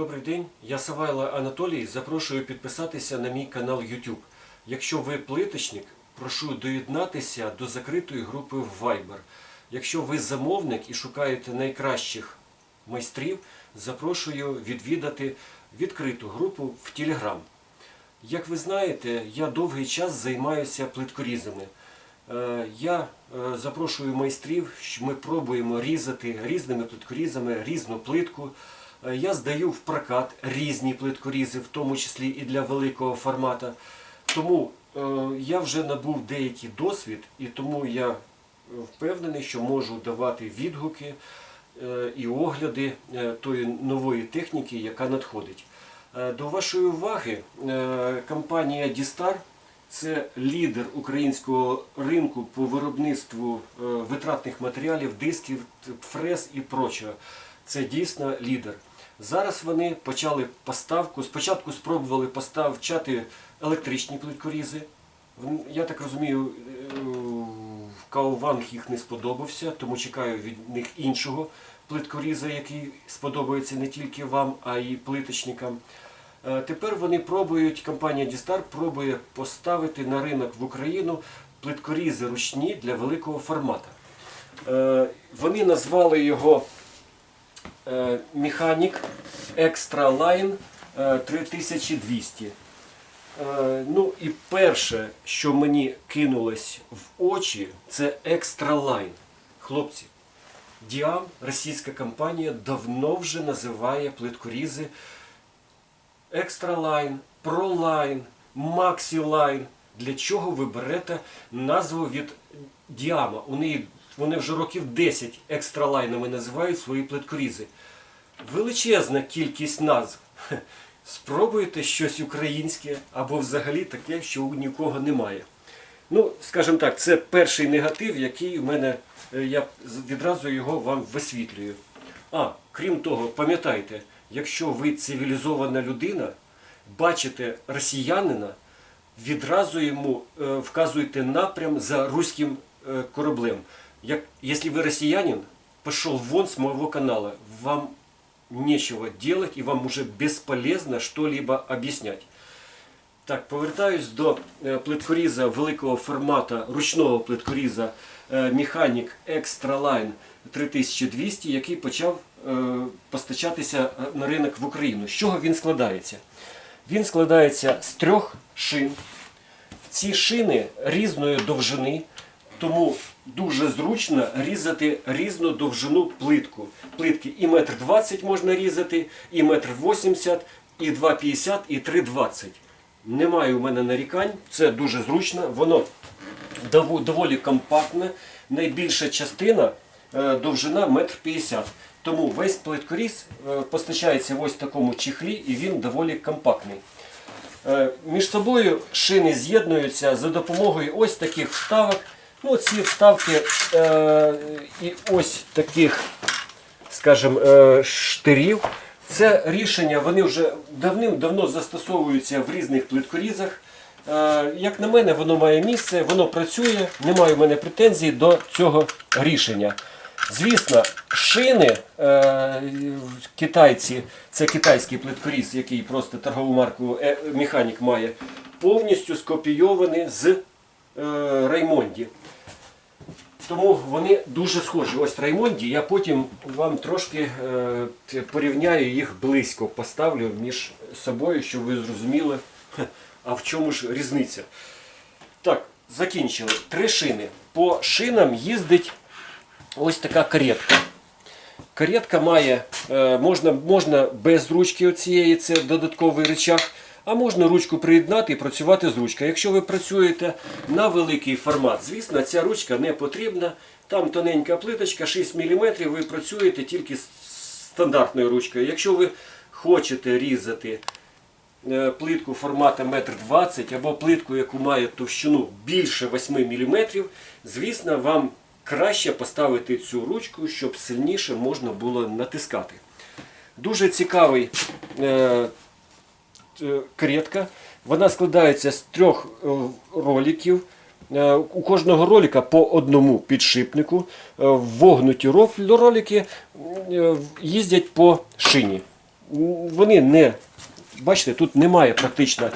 Добрий день, я Савайло Анатолій. Запрошую підписатися на мій канал YouTube. Якщо ви плиточник, прошу доєднатися до закритої групи в Viber. Якщо ви замовник і шукаєте найкращих майстрів, запрошую відвідати відкриту групу в Telegram. Як ви знаєте, я довгий час займаюся плиткорізами. Е, Я е, запрошую майстрів, ми пробуємо різати різними плиткорізами різну плитку. Е, Я здаю в прокат різні плиткорізи, в тому числі і для великого формата. Тому е, я вже набув деякий досвід, і тому я впевнений, що можу давати відгуки е, і огляди тої нової техніки, яка надходить. До вашої уваги компанія Дістар це лідер українського ринку по виробництву витратних матеріалів, дисків, фрез і прочого. Це дійсно лідер. Зараз вони почали поставку. Спочатку спробували поставчати електричні плиткорізи. Я так розумію, е, Кауванг їх не сподобався, тому чекаю від них іншого плиткоріза, який сподобається не тільки вам, а й плиточникам. Е, Тепер вони пробують, компанія Дістар пробує поставити на ринок в Україну плиткорізи ручні для великого формату. Е, Вони назвали його Механік Extra Line е, 3200. Е, Ну і перше, що мені кинулось в очі, це Extra Line. Хлопці, Діам, російська компанія, давно вже називає плиткорізи Extra Line, Pro Line, Maxi Line. Для чого ви берете назву від Діама? У неї, вони вже років 10 екстралайнами називають свої плиткорізи. Величезна кількість назв. Спробуйте щось українське або взагалі таке, що у нікого немає. Ну, скажімо так, це перший негатив, який у мене, е, я відразу його вам висвітлюю. А, крім того, пам'ятайте, якщо ви цивілізована людина, бачите росіянина, відразу йому е, вказуєте напрям за руським е, кораблем. Як, якщо ви росіянин, пошел вон с моего канала, вам нечего делать и вам уже бесполезно что-либо объяснять. Так, повертаюсь до е, плиткоріза великого формату, ручного плиткоріза Mechanic Extra Line 3200, який почав е, постачатися е, на ринок в Україну. З чого він складається? Він складається з трьох шин. Ці шини різної довжини, тому дуже зручно різати різну довжину плитку. Плитки і метр двадцять можна різати, і метр вісімдесят, і 2,50, і 3,20. Немає у мене нарікань, це дуже зручно, воно доволі компактне. Найбільша частина е, довжина метр п'ятдесят. Тому весь плиткоріз е, постачається в ось такому чехлі і він доволі компактний. Е, Між собою шини з'єднуються за допомогою ось таких вставок. Ну, ці вставки е, і ось таких, скажімо, е, штирів. Це рішення вони вже давним-давно застосовуються в різних плиткорізах. Е, Як на мене, воно має місце, воно працює, немає у мене претензій до цього рішення. Звісно, шини е, китайці, це китайський плиткоріз, який просто торгову марку е, Механік має, повністю скопійовані з Раймонді. Тому вони дуже схожі. Ось Раймонді. Я потім вам трошки е, порівняю їх близько, поставлю між собою, щоб ви зрозуміли, а в чому ж різниця. Так, закінчили. Три шини. По шинам їздить ось така каретка. Каретка має, е, можна, можна без ручки оцієї, це додатковий рычаг, а можна ручку приєднати і працювати з ручкою. Якщо ви працюєте на великий формат, звісно, ця ручка не потрібна. Там тоненька плиточка, 6 мм, ви працюєте тільки з стандартною ручкою. Якщо ви хочете різати е, плитку формату 1,20 м або плитку, яку має товщину більше 8 мм, звісно, вам краще поставити цю ручку, щоб сильніше можна було натискати. Дуже цікавий е, е. Вона складається з трьох е, роликів. Е, У кожного ролика по одному підшипнику. Вогнуті ролики їздять по шині. вони не. Бачите, тут немає практично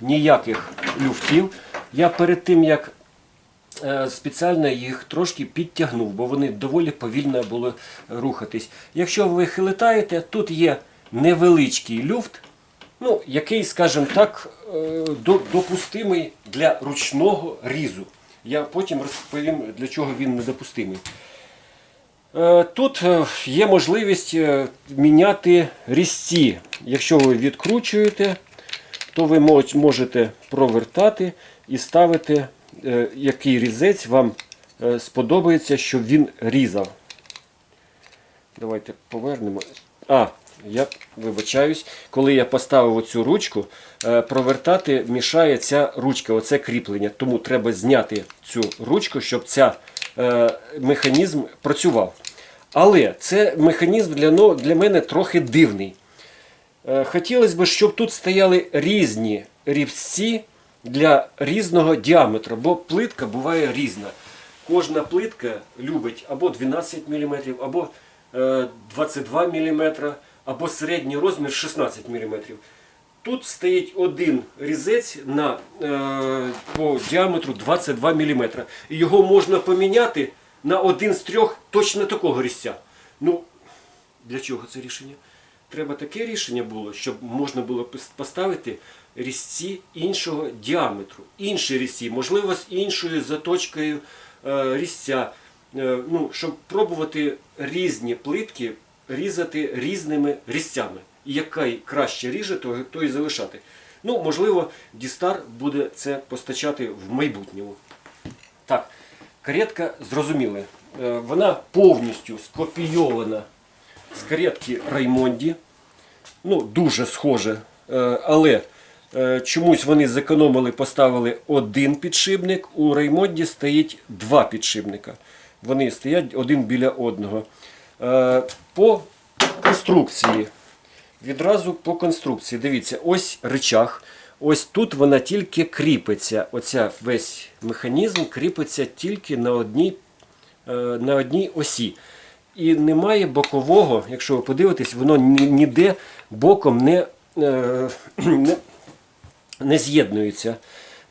ніяких люфтів. Я перед тим як спеціально їх трошки підтягнув, бо вони доволі повільно були рухатись. Якщо ви хилитаєте, тут є невеличкий люфт, ну, який, скажімо так, е, допустимий для ручного різу. Я потім розповім, для чого він недопустимий. Е, Тут е, є можливість міняти різці. Якщо ви відкручуєте, то ви можете провертати і ставити, який різець вам сподобається, щоб він різав. Давайте повернемо. А, я вибачаюсь, коли я поставив оцю ручку, е, провертати мішає ця ручка, оце кріплення. Тому треба зняти цю ручку, щоб ця е, механізм працював. Але це механізм для, для мене трохи дивний. Е, Хотілося б, щоб тут стояли різні рівці для різного діаметру, бо плитка буває різна. Кожна плитка любить або 12 мм, або е, 22 мм, або середній розмір 16 мм. Тут стоїть один різець на, е, по діаметру 22 мм. І його можна поміняти на один з трьох точно такого різця. Ну, для чого це рішення? Треба таке рішення було, щоб можна було поставити різці іншого діаметру. Інші різці, можливо, з іншою заточкою е, різця. Е, ну, щоб пробувати різні плитки різати різними різцями. І який краще ріже, то, то і залишати. Ну, можливо, Дістар буде це постачати в майбутньому. Так, каретка зрозуміла. Е, Вона повністю скопійована з каретки Раймонді. Ну, дуже схоже. Е, Але е, чомусь вони зекономили, поставили один підшипник. У Раймонді стоїть два підшипника. Вони стоять один біля одного. Е, По конструкції. Відразу по конструкції. Дивіться, ось рычаг. Ось тут вона тільки кріпиться. Оця весь механізм кріпиться тільки на одній, е, на одній осі. І немає бокового, якщо ви подивитесь, воно ніде боком не, е, не, не з'єднується.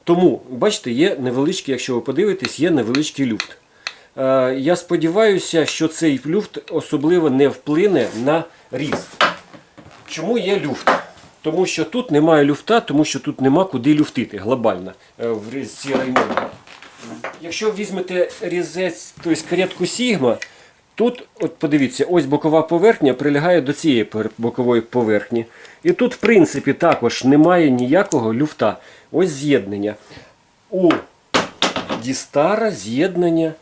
Тому, бачите, є невеличкий, якщо ви подивитесь, є невеличкий люфт. Е, Я сподіваюся, що цей люфт особливо не вплине на різ. Чому є люфт? Тому що тут немає люфта, тому що тут нема куди люфтити глобально е, в різці Раймонда. Якщо візьмете різець, тобто каретку Сігма, тут, от подивіться, ось бокова поверхня прилягає до цієї бокової поверхні. І тут, в принципі, також немає ніякого люфта. Ось з'єднання. У Дістара з'єднання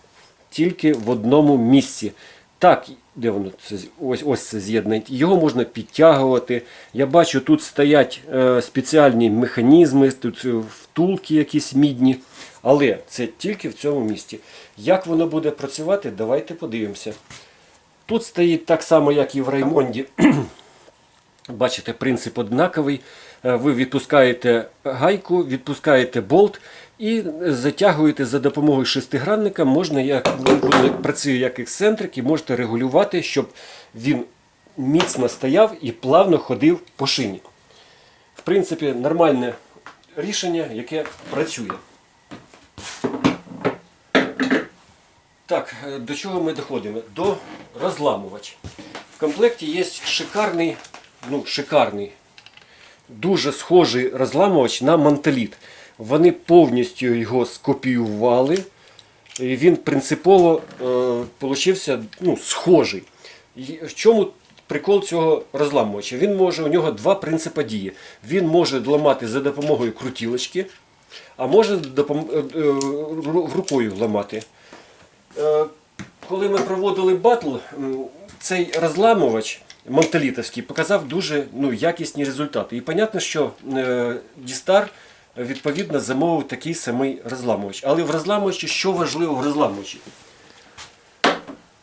тільки в одному місці. Так, де воно це ось, ось це з'єднання. Його можна підтягувати. Я бачу, тут стоять е, спеціальні механізми, тут е, втулки якісь мідні. Але це тільки в цьому місці. Як воно буде працювати, давайте подивимося. Тут стоїть так само, як і в Раймонді. Бачите, принцип однаковий. Е, Ви відпускаєте гайку, відпускаєте болт і затягуєте за допомогою шестигранника. Можна, як він працює як ексцентрик, і можете регулювати, щоб він міцно стояв і плавно ходив по шині. В принципі, нормальне рішення, яке працює. Так, е, до чого ми доходимо? До розламувача. В комплекті є шикарний, ну, шикарний, дуже схожий розламувач на мантеліт. Вони повністю його скопіювали. І він принципово е, ну, схожий. І в чому прикол цього розламувача? Він може, у нього два принципи дії. Він може ламати за допомогою крутілочки, а може допом... е, е, рукою ламати. Е, Коли ми проводили батл, цей розламувач мантелітовський показав дуже ну, якісні результати. І зрозуміло, що е, Дістар відповідно замовив такий самий розламувач. Але в розламувачі, що важливо в розламувачі?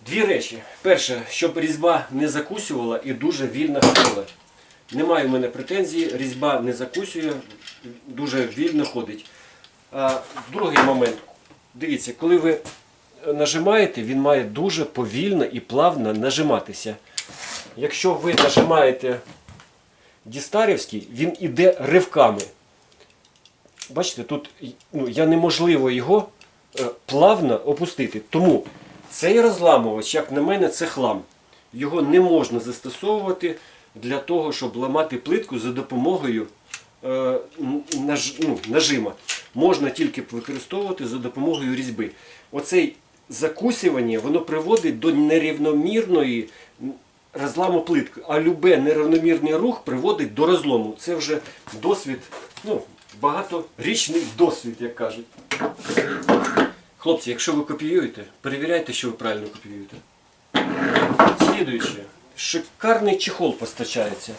Дві речі. Перше, щоб різьба не закусювала і дуже вільно ходила. Немає в мене претензії, різьба не закусює, дуже вільно ходить. А другий момент. Дивіться, коли ви нажимаєте, він має дуже повільно і плавно нажиматися. Якщо ви нажимаєте Дістарівський, він іде ривками. Бачите, тут ну, я неможливо його е, плавно опустити. Тому цей розламувач, як на мене, це хлам. Його не можна застосовувати для того, щоб ламати плитку за допомогою е, наж, ну, нажима. Можна тільки використовувати за допомогою різьби. Оцей закусювання воно приводить до нерівномірної розламу плитки. А любе нерівномірний рух приводить до розлому. Це вже досвід, ну, багаторічний досвід, як кажуть. Хлопці, якщо ви копіюєте, перевіряйте, що ви правильно копіюєте. Слідуюче. Шикарний чехол постачається.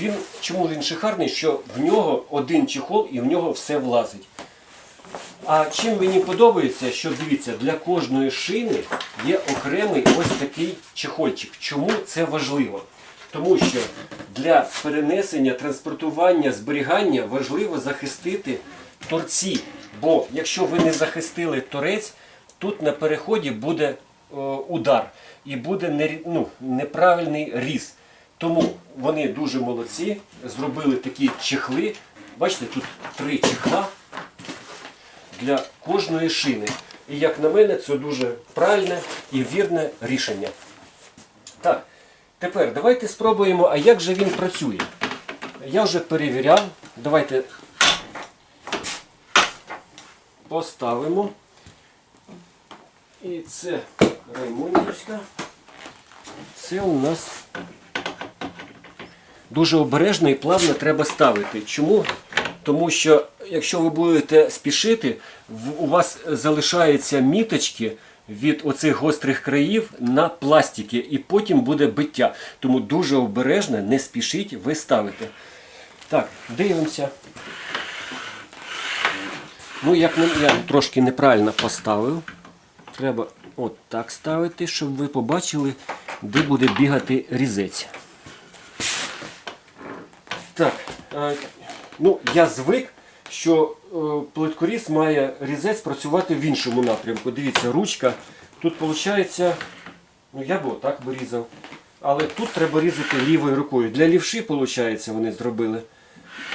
Він, чому він шикарний? Що в нього один чехол і в нього все влазить. А чим мені подобається, що дивіться, для кожної шини є окремий ось такий чехольчик. Чому це важливо? Тому що для перенесення, транспортування, зберігання важливо захистити торці. Бо якщо ви не захистили торець, тут на переході буде е, удар і буде нері- ну, неправильний різ. Тому вони дуже молодці, зробили такі чехли. Бачите, тут три чехла для кожної шини. І як на мене, це дуже правильне і вірне рішення. Так, тепер давайте спробуємо, а як же він працює. Я вже перевіряв. Давайте поставимо. І це Раймонівська. Це у нас дуже обережно і плавно треба ставити. Чому? Тому що якщо ви будете спішити, у вас залишаються міточки від оцих гострих країв на пластики, і потім буде биття. Тому дуже обережно, не спішіть, ви ставите. Так, дивимося. Ну, як я трошки неправильно поставив. Треба от так ставити, щоб ви побачили, де буде бігати різець. Так, е, ну я звик, що е, плиткоріз має різець працювати в іншому напрямку. Дивіться, ручка. Тут виходить, ну я б отак би різав. Але тут треба різати лівою рукою. Для лівши, виходить, вони зробили.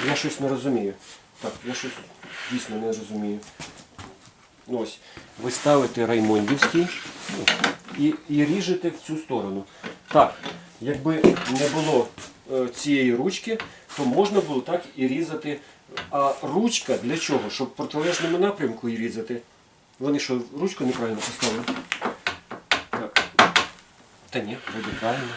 Я щось не розумію. Так, я щось дійсно не розумію. Ось, ви ставите раймондівський ну, і, і ріжете в цю сторону. Так, якби не було е, цієї ручки, то можна було так і різати. А ручка для чого? Щоб в протилежному напрямку і різати. Вони що, ручку неправильно поставили? Так. Та ні, вроді правильно.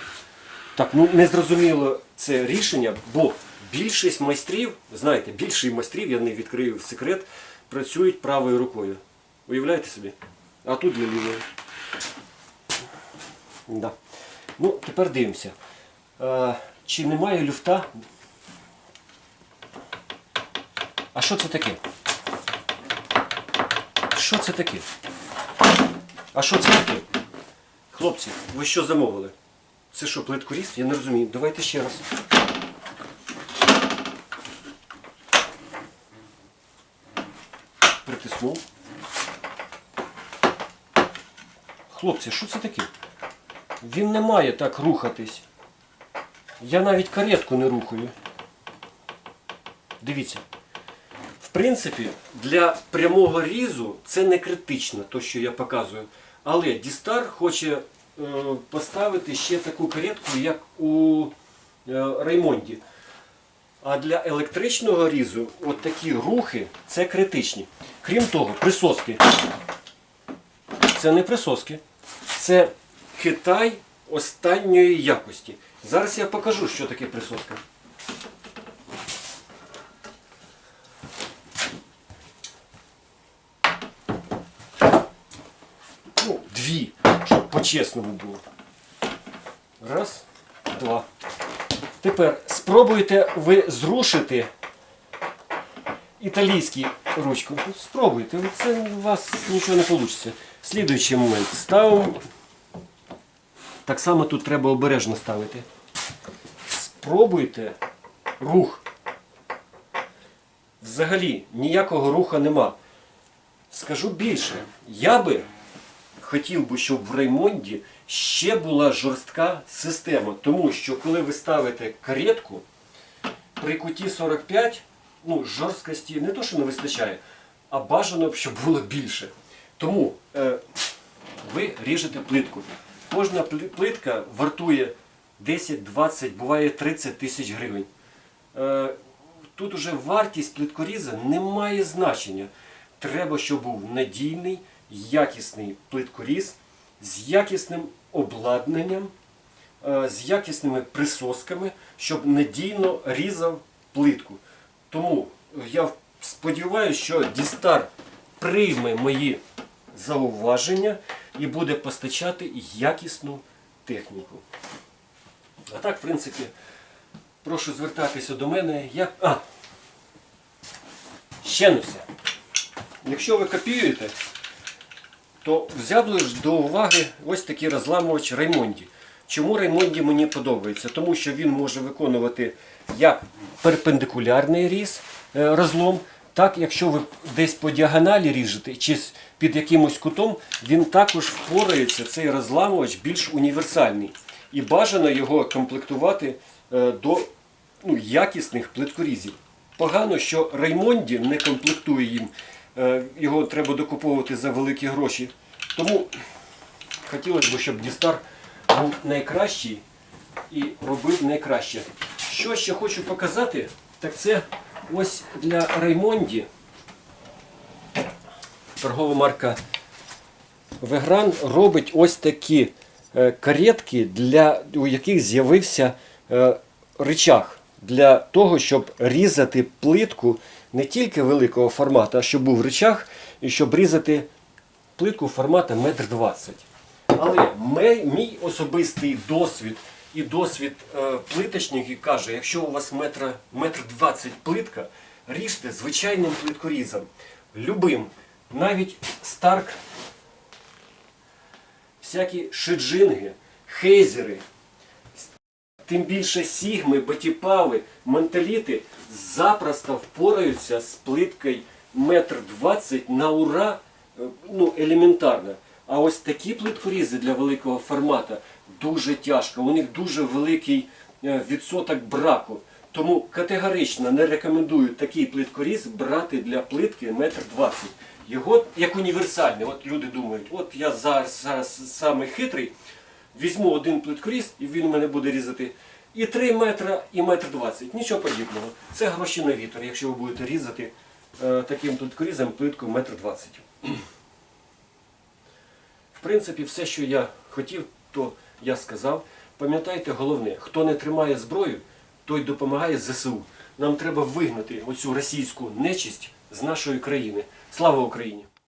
Так, ну не зрозуміло це рішення, бо більшість майстрів, знаєте, більшість майстрів, я не відкрию секрет, працюють правою рукою. Уявляєте собі? А тут для лівої. Да. Ну, тепер дивимося. Е, чи немає люфта? А що це таке? Що це таке? А що це таке? Хлопці, ви що замовили? Це що, плиткоріз? Я не розумію. Давайте ще раз. Притиснув. Хлопці, що це таке? Він не має так рухатись. Я навіть каретку не рухаю. Дивіться. В принципі, для прямого різу це не критично, то, що я показую. Але Дістар хоче е, поставити ще таку каретку, як у е, Раймонді. А для електричного різу от такі рухи це критичні. Крім того, присоски. Це не присоски. Це Китай останньої якості. Зараз я покажу, що таке присоска. Ну, дві, щоб по-чесному було. Раз, два. Тепер спробуйте ви зрушити італійську ручку. Спробуйте, це у вас нічого не вийде. Слідуючий момент. Ставимо. Так само тут треба обережно ставити. Спробуйте рух. Взагалі ніякого руха нема. Скажу більше, я би хотів би, щоб в Реймонді ще була жорстка система. Тому що коли ви ставите каретку, при куті 45 ну, жорсткості не то, що не вистачає, а бажано б, щоб було більше. Тому е, ви ріжете плитку. Кожна плитка вартує 10, 20, буває 30 тисяч гривень. Е, тут уже вартість плиткоріза не має значення. Треба, щоб був надійний, якісний плиткоріз з якісним обладнанням, е, з якісними присосками, щоб надійно різав плитку. Тому я сподіваюся, що Дістар прийме мої зауваження і буде постачати якісну техніку. А так, в принципі, прошу звертатися до мене. Я... А! Ще не все. Якщо ви копіюєте, то взяли ж до уваги ось такий розламувач Раймонді. Чому Раймонді мені подобається? Тому що він може виконувати як перпендикулярний різ, е, розлом, так якщо ви десь по діагоналі ріжете чи під якимось кутом, він також впорається, цей розламувач більш універсальний. І бажано його комплектувати е, до ну, якісних плиткорізів. Погано, що Раймонді не комплектує їм. Е, Його треба докуповувати за великі гроші. Тому хотілося б, щоб Дістар був найкращий і робив найкраще. Що ще хочу показати, так це ось для Раймонді торгова марка Вегран робить ось такі е, каретки, для, у яких з'явився е, рычаг для того, щоб різати плитку не тільки великого формату, а щоб був рычаг і щоб різати плитку формату 1,20 м. Але мій, особистий досвід і досвід е, плиточників каже, якщо у вас метра, метр 20 плитка, ріжте звичайним плиткорізом. Любим. Навіть Старк всякі шиджинги, хейзери, тим більше сігми, батіпави, менталіти запросто впораються з плиткою метр двадцять на ура, е, ну, елементарно. А ось такі плиткорізи для великого формату дуже тяжко. У них дуже великий е, відсоток браку. Тому категорично не рекомендую такий плиткоріз брати для плитки метр двадцять. Його як універсальний. От люди думають, от я зараз, зараз самий хитрий, візьму один плиткоріз і він у мене буде різати і 3 метра, і метр 20. Нічого подібного. Це гроші на вітер, якщо ви будете різати е, таким плиткорізом плитку метр 20. В принципі, все, що я хотів, то я сказав. Пам'ятайте головне, хто не тримає зброю, той допомагає ЗСУ. Нам треба вигнати оцю російську нечисть з нашої країни. Слава Україні!